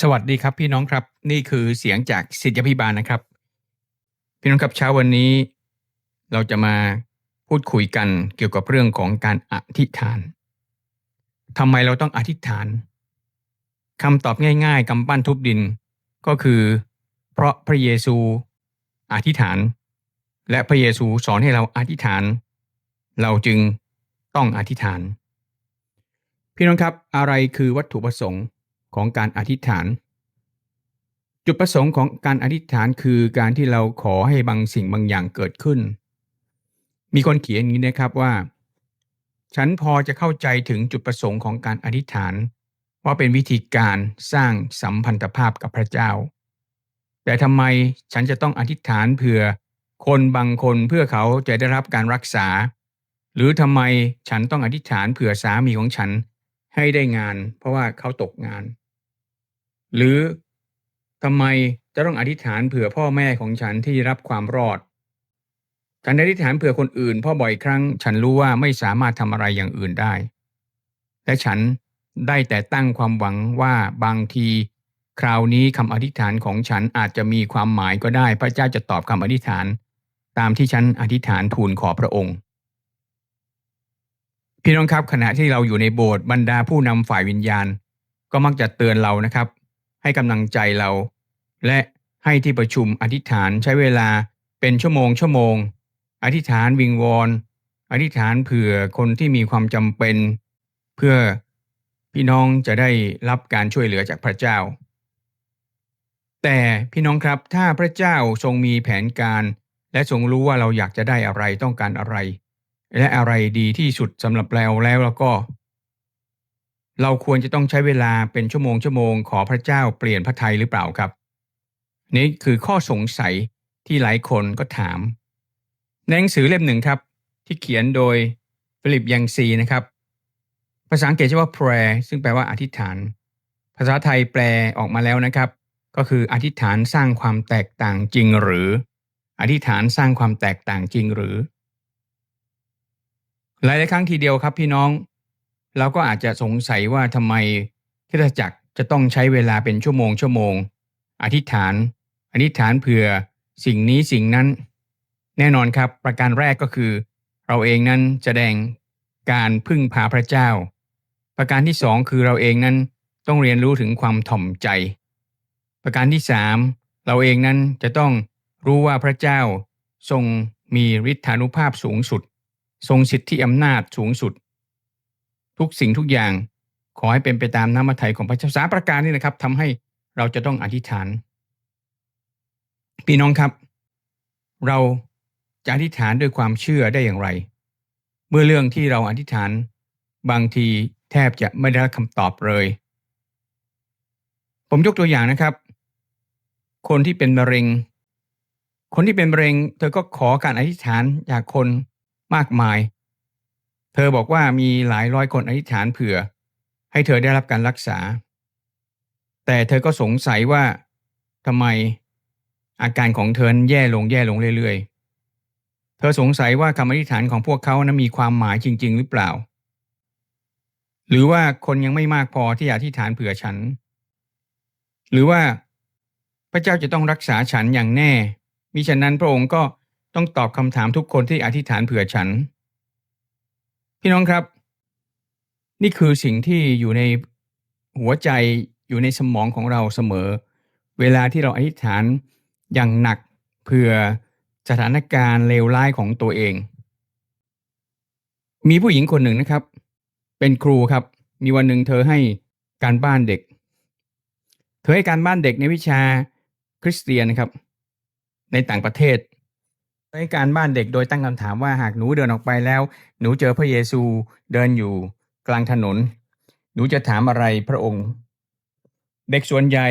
สวัสดีครับพี่น้องครับ นี่คือเสียงจากสิทธิพิบาลนะครับ พี่น้องครับเช้าวันนี้ เราจะมาพูดคุยกันเกี่ยวกับเรื่องของการอธิษฐานทำไมเราต้องอธิษฐานคำตอบง่าย ๆกำปั้นทุบดิน ก็คือ เพราะพระเยซูอธิษฐาน และพระเยซูสอนให้เราอธิษฐาน เราจึงต้องอธิษฐาน พี่น้องครับอะไรคือวัตถุประสงค์ ของการอธิษฐาน จุดประสงค์ของการอธิษฐานคือการที่เราขอให้บางสิ่งบางอย่างเกิดขึ้น มีคนเขียนอย่างนี้นะครับว่า ฉันพอจะเข้าใจถึงจุดประสงค์ของการอธิษฐาน ว่าเป็นวิธีการสร้างสัมพันธภาพกับพระเจ้า แต่ทำไมฉันจะต้องอธิษฐานเพื่อคนบางคนเพื่อเขาจะได้รับการรักษา หรือทำไมฉันต้องอธิษฐานเผื่อสามีของฉัน ให้ได้งาน เพราะว่าเขาตกงาน หรือทำไมจะต้องอธิษฐานเผื่อพ่อแม่ของฉันที่รับความรอด ฉันอธิษฐานเผื่อคนอื่นพราะบ่อยครั้ง ฉันรู้ว่าไม่สามารถทำอะไรอย่างอื่นได้ และฉันได้แต่ตั้งความหวังว่าบางที คราวนี้คำอธิษฐานของฉันอาจจะมีความหมายก็ได้ พระเจ้าจะตอบคำอธิษฐาน ตามที่ฉันอธิษฐานทูลขอพระองค์ พี่น้องครับขณะที่เราอยู่ในโบสถ์บรรดาผู้นำฝ่ายวิญญาณ ก็มักจะเตือนเรานะครับ ให้กำลังใจเรา และให้ที่ประชุมอธิษฐานใช้เวลาเป็นชั่วโมงชั่วโมง อธิษฐานวิงวอนอธิษฐานเผื่อคนที่มีความจำเป็น เพื่อพี่น้องจะได้รับการช่วยเหลือจากพระเจ้า แต่พี่น้องครับถ้าพระเจ้าทรงมีแผนการ และทรงรู้ว่าเราอยากจะได้อะไรต้องการอะไร และอะไรดีที่สุดสำหรับเราแล้วแล้วก็ เราควรจะต้องใช้เวลาเป็นชั่วโมงชั่วโมงขอพระเจ้าเปลี่ยนพระทัยหรือเปล่าครับ นี่คือข้อสงสัยที่หลายคนก็ถามในหนังสือเล่มหนึ่งครับ ที่เขียนโดยฟิลิปยังซีนะครับ ภาษาอังกฤษชื่อว่า prayer ซึ่งแปลว่าอธิษฐาน ภาษาไทยแปลออกมาแล้วนะครับ ก็คืออธิษฐานสร้างความแตกต่างจริงหรือ อธิษฐานสร้างความแตกต่างจริงหรือ หลายๆครั้งทีเดียวครับพี่น้อง เราก็อาจจะสงสัยว่าทำไมคิดจักรจะต้องใช้เวลาเป็นชั่วโมงชั่วโมง อธิษฐาน อธิษฐานเผื่อสิ่งนี้สิ่งนั้น แน่นอนครับ ประการแรกก็คือ เราเองนั้นแสดงการพึ่งพาพระเจ้า ประการที่สองคือเราเองนั้นต้องเรียนรู้ถึงความถ่อมใจ ประการที่สามเราเองนั้นจะต้องรู้ว่าพระเจ้าทรงมีฤทธานุภาพสูงสุด ทรงสิทธิอำนาจสูงสุด ทุกสิ่งทุกอย่างขอให้เป็นไปตามน้ำมัทไทยของพระเจ้าสาประการนี้นะครับทำให้เราจะต้องอธิษฐานพี่น้องครับ เราจะอธิษฐานด้วยความเชื่อได้อย่างไร เมื่อเรื่องที่เราอธิษฐานบางทีแทบจะไม่ได้คำตอบเลย ผมยกตัวอย่างนะครับ คนที่เป็นมะเร็ง คนที่เป็นมะเร็ง เธอก็ขอการอธิษฐานจากคน มากมาย เธอบอกว่ามีหลายร้อยคนอธิษฐานเผื่อ ให้เธอได้รับการรักษา แต่เธอก็สงสัยว่าทำไมอาการของเธอแย่ลงแย่ลงเรื่อยๆ เธอสงสัยว่าคำอธิษฐานของพวกเขานั้นมีความหมายจริง ๆ หรือเปล่า หรือว่าคนยังไม่มากพอที่อธิษฐานเผื่อฉัน หรือว่าพระเจ้าจะต้องรักษาฉันอย่างแน่ มิฉะนั้นพระองค์ก็ ต้องตอบคำถามทุกคนที่อธิษฐานเผื่อฉัน พี่น้องครับ นี่คือสิ่งที่อยู่ในหัวใจอยู่ในสมองของเราเสมอ เวลาที่เราอธิษฐานอย่างหนักเพื่อสถานการณ์เลวร้ายของตัวเอง มีผู้หญิงคนหนึ่งนะครับ เป็นครูครับ มีวันหนึ่งเธอให้การบ้านเด็ก เธอให้การบ้านเด็กในวิชาคริสเตียนนะครับ ในต่างประเทศ ให้การบ้านเด็กโดยตั้งคำถามว่าหากหนูเดินออกไปแล้ว หนูเจอพระเยซูเดินอยู่กลางถนน หนูจะถามอะไรพระองค์ เด็กส่วนใหญ่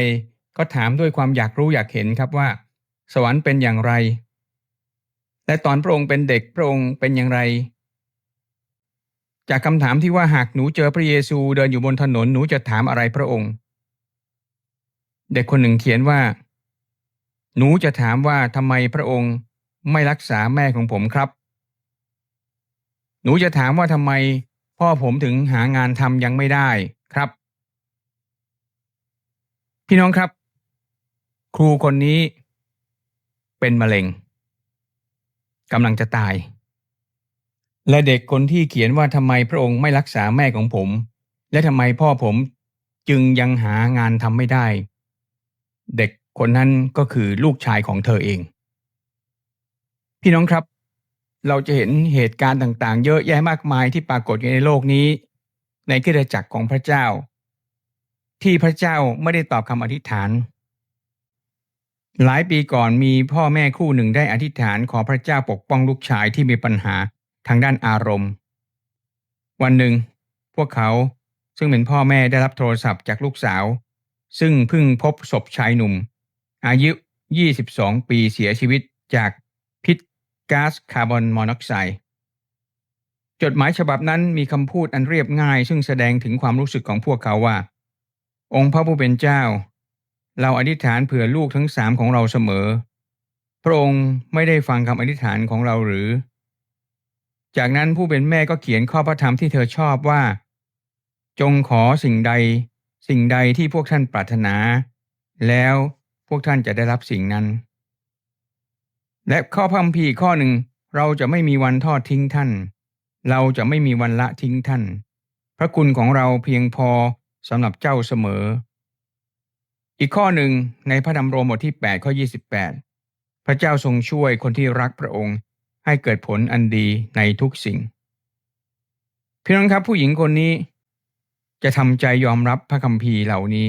ก็ถามด้วยความอยากรู้อยากเห็นครับว่า สวรรค์เป็นอย่างไร และตอนพระองค์เป็นเด็กพระองค์เป็นอย่างไร จากคำถามที่ว่าหากหนูเจอพระเยซูเดินอยู่บนถนนหนูจะถามอะไรพระองค์ เด็กคนหนึ่งเขียนว่า หนูจะถามว่าทำไมพระองค์ ไม่รักษาแม่ของผมครับ หนูจะถามว่าทำไม พ่อผมถึงหางานทำยังไม่ได้ครับ พี่น้องครับ ครูคนนี้ เป็นมะเร็งกำลังจะตาย และเด็กคนที่เขียนว่าทำไมพระองค์ไม่รักษาแม่ของผม และทำไมพ่อผมจึงยังหางานทำไม่ได้ เด็กคนนั้นก็คือลูกชายของเธอเอง พี่น้องครับ เราจะเห็นเหตุการณ์ต่างๆ เยอะแยะมากมายที่ปรากฏอยู่ในโลกนี้ ในคริสตจักรของพระเจ้า ที่พระเจ้าไม่ได้ตอบคำอธิษฐาน หลายปีก่อนมีพ่อแม่คู่หนึ่งได้อธิษฐานขอพระเจ้าปกป้องลูกชายที่มีปัญหาทางด้านอารมณ์ วันหนึ่ง พวกเขาซึ่งเป็นพ่อแม่ได้รับโทรศัพท์จากลูกสาว ซึ่งเพิ่งพบศพชายหนุ่ม อายุ 22 ปีเสียชีวิตจาก ก๊าซคาร์บอนมอนอกไซด์จดหมายฉบับนั้นมีคำพูดอันเรียบง่าย ซึ่งแสดงถึงความรู้สึกของพวกเขาว่า องค์พระผู้เป็นเจ้า เราอธิษฐานเผื่อลูกทั้งสามของเราเสมอ พระองค์ไม่ได้ฟังคำอธิษฐานของเราหรือ จากนั้นผู้เป็นแม่ก็เขียนข้อพระธรรมที่เธอชอบว่า จงขอสิ่งใด สิ่งใดที่พวกท่านปรารถนา แล้วพวกท่านจะได้รับสิ่งนั้น และข้อพัมภีข้อหนึ่งเราจะไม่มีวันทอดทิ้งท่าน เราจะไม่มีวันละทิ้งท่าน พระคุณของเราเพียงพอสำหรับเจ้าเสมอ อีกข้อหนึ่งในพระดำโรมบทที่8ข้อ28 พระเจ้าทรงช่วยคนที่รักพระองค์ให้เกิดผลอันดีในทุกสิ่งพี่น้องครับผู้หญิงคนนี้ จะทำใจยอมรับพระคัมภีร์เหล่านี้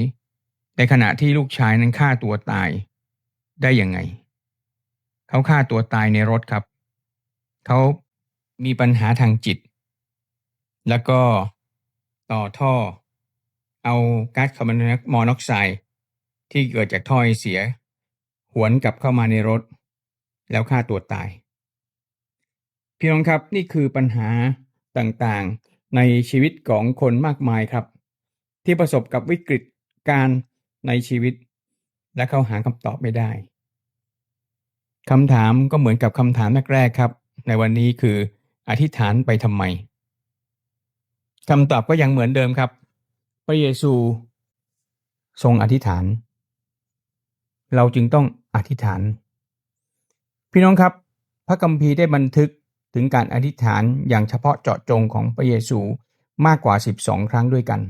ในขณะที่ลูกชายนั้นฆ่าตัวตายได้ยังไง เขาฆ่าตัวตายในรถครับ เขามีปัญหาทางจิต แล้วก็ต่อท่อ เอาก๊าซคาร์บอนมอนอกไซด์ที่เกิดจากท่อไอเสีย หวนกลับเข้ามาในรถ แล้วฆ่าตัวตาย พี่น้องครับนี่คือปัญหาต่างๆในชีวิตของคนมากมายครับ ที่ประสบกับวิกฤตการณ์ในชีวิต และเขาหาคำตอบไม่ได้ คำถามก็เหมือนกับคำถามแรกๆครับ ในวันนี้คืออธิษฐานไปทำไมคำตอบก็ยังเหมือนเดิมครับ พระเยซู ทรงอธิษฐาน เราจึงต้องอธิษฐาน พี่น้องครับ พระคัมภีร์ได้บันทึกถึงการอธิษฐานอย่างเฉพาะเจาะจงของพระเยซูมากกว่า 12 ครั้งด้วยกัน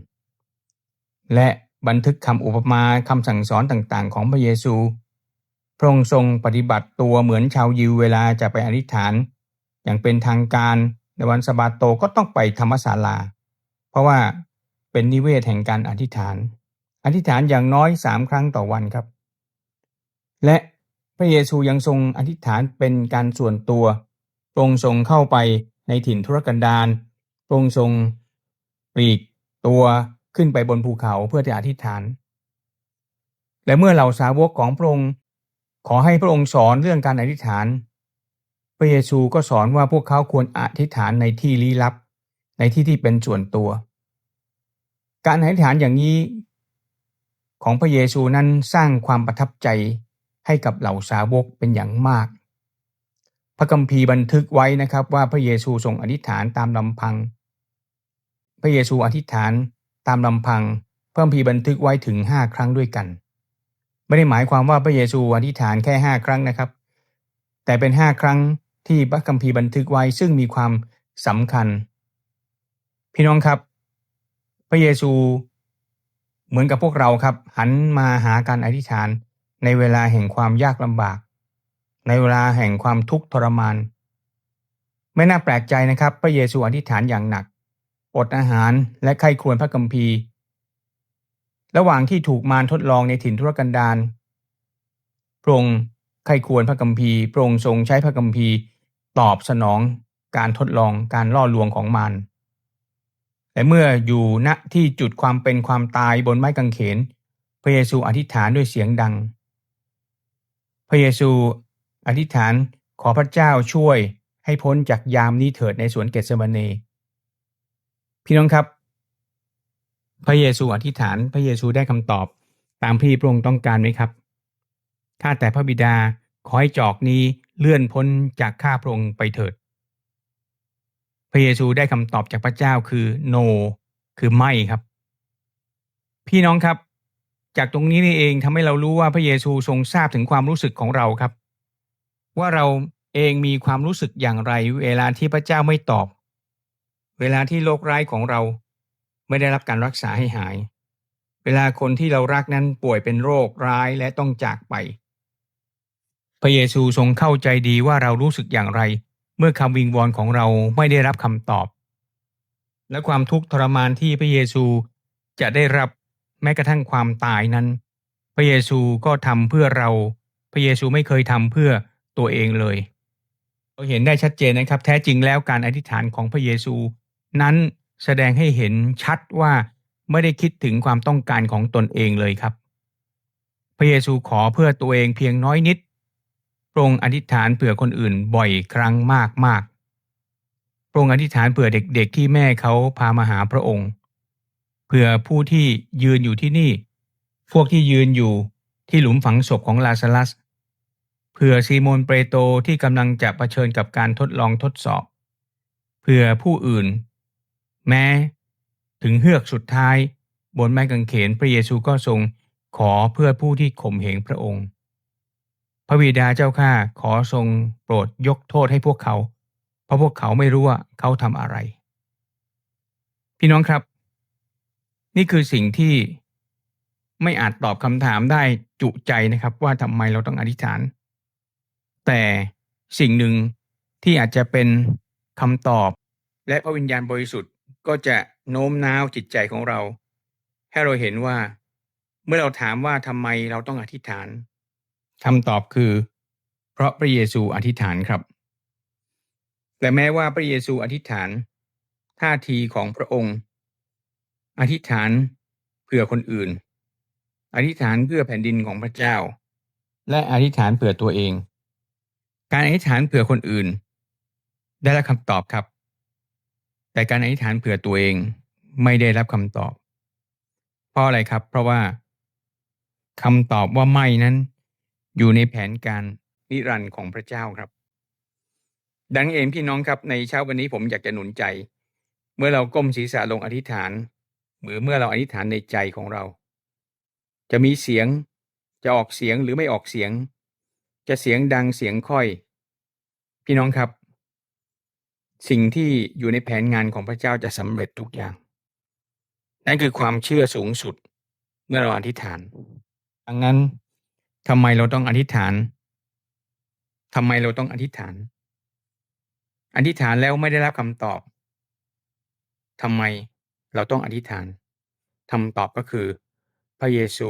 และบันทึกคำอุปมาคำสั่งสอนต่างๆ ของพระเยซู พระองค์ทรงปฏิบัติตัวเหมือนชาวยิวเวลาจะไปอธิษฐาน อย่างเป็นทางการในวันสะบาโตก็ต้องไปธรรมศาลา เพราะว่าเป็นนิเวศแห่งการอธิษฐาน อธิษฐานอย่างน้อยสามครั้งต่อวันครับ และพระเยซูยังทรงอธิษฐานเป็นการส่วนตัวพระองค์ทรงเข้าไปในถิ่นทุรกันดารพระองค์ทรงปลีกตัวขึ้นไปบนภูเขาเพื่อจะอธิษฐาน และเมื่อเหล่าสาวกของพระองค์ ขอให้พระองค์สอนเรื่องการอธิษฐาน พระเยซูก็สอนว่าพวกเขาควรอธิษฐานในที่ลี้ลับ ในที่ที่เป็นส่วนตัว การอธิษฐานอย่างนี้ ของพระเยซูนั้นสร้างความประทับใจให้กับเหล่าสาวกเป็นอย่างมาก พระคัมภีร์บันทึกไว้นะครับว่าพระเยซูทรงอธิษฐานตามลำพัง พระเยซูอธิษฐานตามลำพังพระคัมภีร์บันทึกไว้ถึงห้าครั้งด้วยกัน ไม่ได้หมายความว่าพระเยซูอธิษฐานแค่ห้าครั้งนะครับ แต่เป็นห้าครั้งที่พระคัมภีร์บันทึกไว้ซึ่งมีความสำคัญ พี่น้องครับ พระเยซูเหมือนกับพวกเราครับ หันมาหาการอธิษฐานในเวลาแห่งความยากลำบาก ในเวลาแห่งความทุกข์ทรมาน ไม่น่าแปลกใจนะครับ พระเยซูอธิษฐานอย่างหนัก อดอาหารและไข้ควรพระคัมภีร์ ระหว่างที่ถูกมารทดลองในถิ่นทุรกันดารพระองค์ใครควรพระกัมภีพระองค์ทรงใช้พระกัมภีตอบสนองการทดลองการล่อลวงของมารแต่เมื่ออยู่ณที่จุดความเป็นความตายบนไม้กางเขน พระเยซูอธิษฐานด้วยเสียงดัง พระเยซูอธิษฐานขอพระเจ้าช่วยให้พ้นจากยามนี้เถิดในสวนเกสเซมาเนพี่น้องครับ พระเยซูอธิษฐานพระเยซูได้คำตอบ ตามที่พระองค์ต้องการไหมครับข้าแต่พระบิดาขอให้จอกนี้เลื่อนพ้นจากข้าพระองค์ไปเถิด พระเยซูได้คำตอบจากพระเจ้าคือ no คือไม่ครับ พี่น้องครับ จากตรงนี้นี่เองทำให้เรารู้ว่าพระเยซูทรงทราบถึงความรู้สึกของเราครับ ว่าเราเองมีความรู้สึกอย่างไร เวลาที่พระเจ้าไม่ตอบ เวลาที่โรคร้ายของเรา ไม่ได้รับการรักษาให้หาย เวลาคนที่เรารักนั้นป่วยเป็นโรคร้ายและต้องจากไป พระเยซูทรงเข้าใจดีว่าเรารู้สึกอย่างไร เมื่อคำวิงวอนของเราไม่ได้รับคำตอบ และความทุกข์ทรมานที่พระเยซูจะได้รับแม้กระทั่งความตายนั้น พระเยซูก็ทำเพื่อเรา พระเยซูไม่เคยทำเพื่อตัวเองเลยเราเห็นได้ชัดเจนนะครับ แท้จริงแล้วการอธิษฐานของพระเยซู นั้น แสดงให้เห็นชัดว่าไม่ได้คิดถึงความต้องการของตนเองเลยครับ พระเยซูขอเพื่อตัวเองเพียงน้อยนิดพระองค์อธิษฐานเผื่อคนอื่นบ่อยครั้งมากมากพระองค์อธิษฐานเผื่อเด็กๆ ที่แม่เขาพามาหาพระองค์เผื่อผู้ที่ยืนอยู่ที่นี่ พวกที่ยืนอยู่ที่หลุมฝังศพของลาซารัส เผื่อซีโมนเปโตรที่กำลังจะะเผชิญกับการทดลองทดสอบ เผื่อผู้อื่น แม้ ถึงเฮือกสุดท้าย บนไม้กางเขนพระเยซูก็ทรงขอเพื่อผู้ที่ข่มเหงพระองค์ พระบิดาเจ้าข้าขอทรงโปรดยกโทษให้พวกเขา เพราะพวกเขาไม่รู้ว่าเขาทำอะไร พี่น้องครับ นี่คือสิ่งที่ไม่อาจตอบคำถามได้จุใจนะครับ ว่าทำไมเราต้องอธิษฐาน แต่สิ่งหนึ่งที่อาจจะเป็นคำตอบและพระวิญญาณบริสุทธิ์ ก็จะโน้มน้าวจิตใจของเรา ให้เราเห็นว่า เมื่อเราถามว่าทำไมเราต้องอธิษฐานคำตอบคือ เพราะพระเยซูอธิษฐานครับ แต่แม้ว่าพระเยซูอธิษฐาน ท่าทีของพระองค์ อธิษฐานเพื่อคนอื่น อธิษฐานเพื่อแผ่นดินของพระเจ้า และอธิษฐานเผื่อตัวเอง การอธิษฐานเผื่อคนอื่น ได้รับคำตอบครับ แต่การอธิษฐานเผื่อตัวเองไม่ได้รับคำตอบ เพราะอะไรครับ เพราะว่าคำตอบว่าไม่นั้น อยู่ในแผนการนิรันดร์ของพระเจ้าครับ ดังเองพี่น้องครับในเช้าวันนี้ผมอยากจะหนุนใจ เมื่อเราก้มศีรษะลงอธิษฐานหรือเมื่อเราอธิษฐานในใจของเรา จะมีเสียงจะออกเสียงหรือไม่ออกเสียง จะเสียงดังเสียงค่อย พี่น้องครับ สิ่งที่อยู่ในแผนงานของพระเจ้าจะสำเร็จทุกอย่าง นั่นคือความเชื่อสูงสุดเมื่อเราอธิษฐาน ดังนั้นทำไมเราต้องอธิษฐานทำไมเราต้องอธิษฐาน อธิษฐานแล้วไม่ได้รับคำตอบทำไมเราต้องอธิษฐานคำตอบก็คือ พระเยซู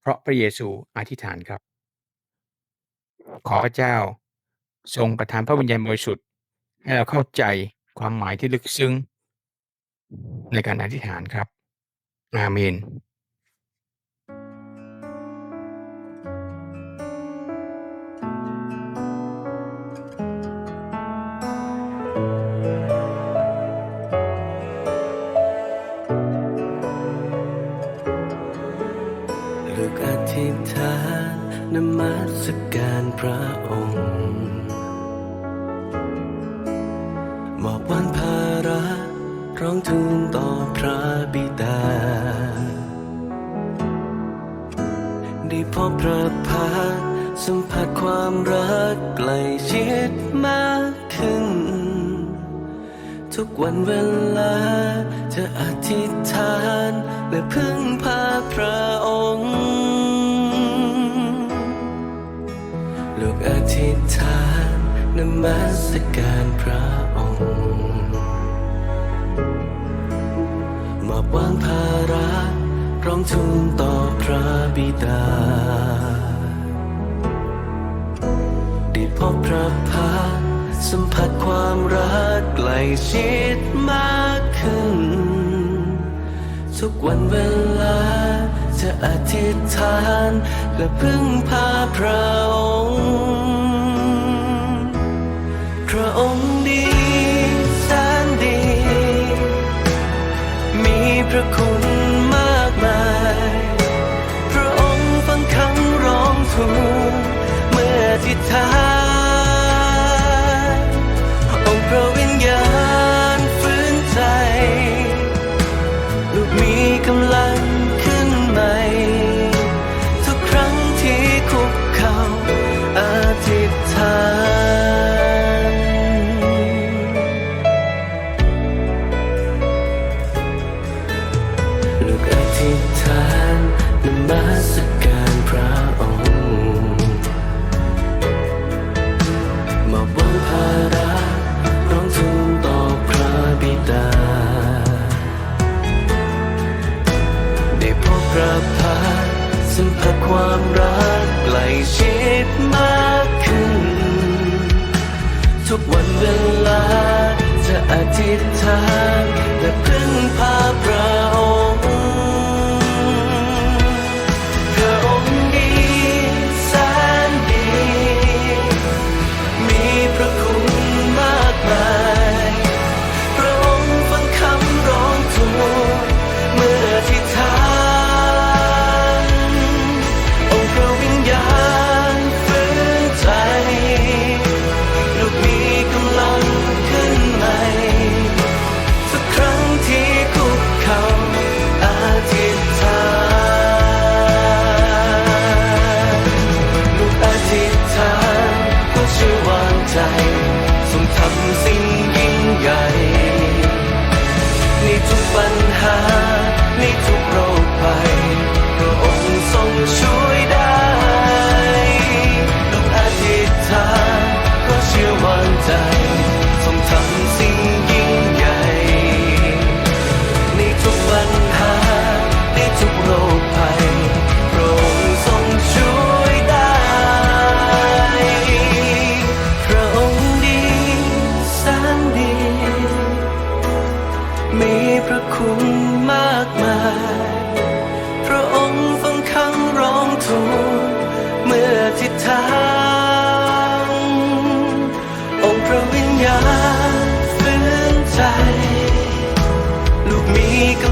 เพราะพระเยซูอธิษฐานครับ ขอพระเจ้า ทรงประทานพระวิญญาณบริสุทธิ์ ให้เราเข้าใจความหมายที่ลึกซึ้ง ในการอธิษฐานครับ อาเมนลูกอธิษฐานนมัสการพระองค์ ทูลต่อพระบิดา ได้พบพระพักสัมผัสความรักใกล้ชิดมากขึ้น ทุกวันเวลาจะอธิษฐานและพึ่งพาพระองค์ ลูกอธิษฐานนมัสการพระ ทูลต่อพระบิดา ได้พบพระพักสัมผัสความรักใกล้ชิดมากขึ้น ทุกวันเวลาจะอธิษฐานและพึ่งพาพระองค์ พระองค์ดีแสนดี มีพระคุณ วันเวลาจะอธิษฐานและพึ่งพาพระองค์ take a